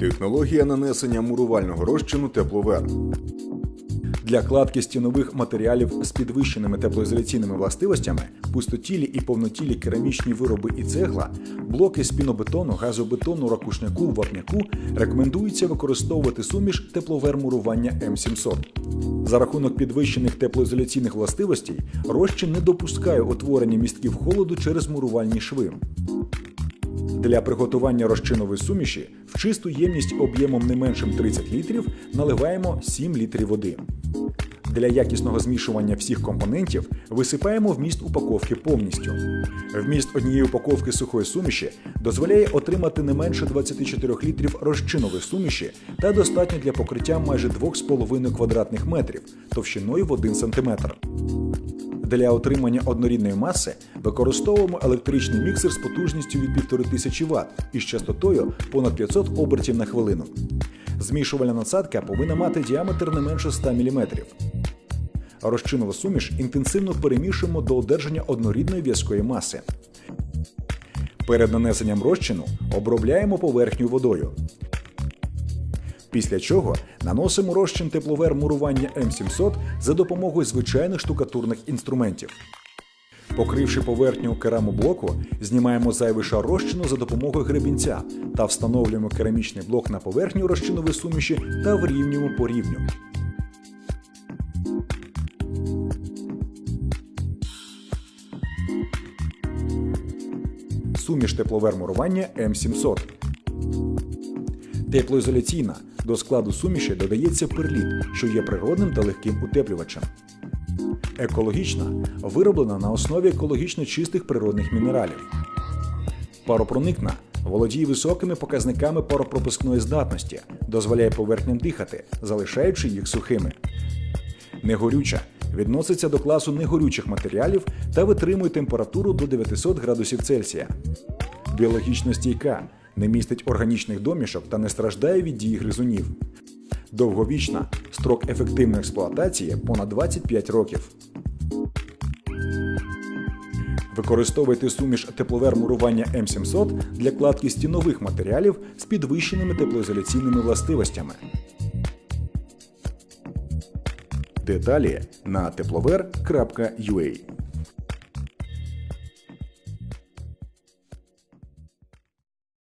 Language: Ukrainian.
Технологія нанесення мурувального розчину тепловер. Для кладки стінових матеріалів з підвищеними теплоізоляційними властивостями, пустотілі і повнотілі керамічні вироби і цегла, блоки з пінобетону, газобетону, ракушняку, вапняку рекомендується використовувати суміш тепловер мурування М700. За рахунок підвищених теплоізоляційних властивостей розчин не допускає утворення містків холоду через мурувальні шви. Для приготування розчинової суміші в чисту ємність об'ємом не меншим 30 літрів наливаємо 7 літрів води. Для якісного змішування всіх компонентів висипаємо вміст упаковки повністю. Вміст однієї упаковки сухої суміші дозволяє отримати не менше 24 літрів розчинової суміші та достатньо для покриття майже 2,5 квадратних метрів товщиною в 1 см. Для отримання однорідної маси використовуємо електричний міксер з потужністю від 1500 Вт із частотою понад 500 обертів на хвилину. Змішувальна насадка повинна мати діаметр не менше 100 мм. Розчинова суміш інтенсивно перемішуємо до одержання однорідної в'язкої маси. Перед нанесенням розчину обробляємо поверхню водою. Після чого наносимо розчин тепловер мурування М700 за допомогою звичайних штукатурних інструментів. Покривши поверхню керамоблоку, знімаємо зайвий шар розчину за допомогою гребінця та встановлюємо керамічний блок на поверхню розчинової суміші та вирівнюємо по рівню. Суміш тепловер мурування М700. Теплоізоляційна. До складу суміші додається перліт, що є природним та легким утеплювачем. Екологічна вироблена на основі екологічно чистих природних мінералів. Паропроникна володіє високими показниками паропропускної здатності, дозволяє поверхням дихати, залишаючи їх сухими. Негорюча відноситься до класу негорючих матеріалів та витримує температуру до 900 градусів Цельсія. Біологічно стійка, не містить органічних домішок та не страждає від дії гризунів. Довговічна строк ефективної експлуатації понад 25 років. Використовуйте суміш тепловер мурування М700 для кладки стінових матеріалів з підвищеними теплоізоляційними властивостями. Деталі на тепловер.ua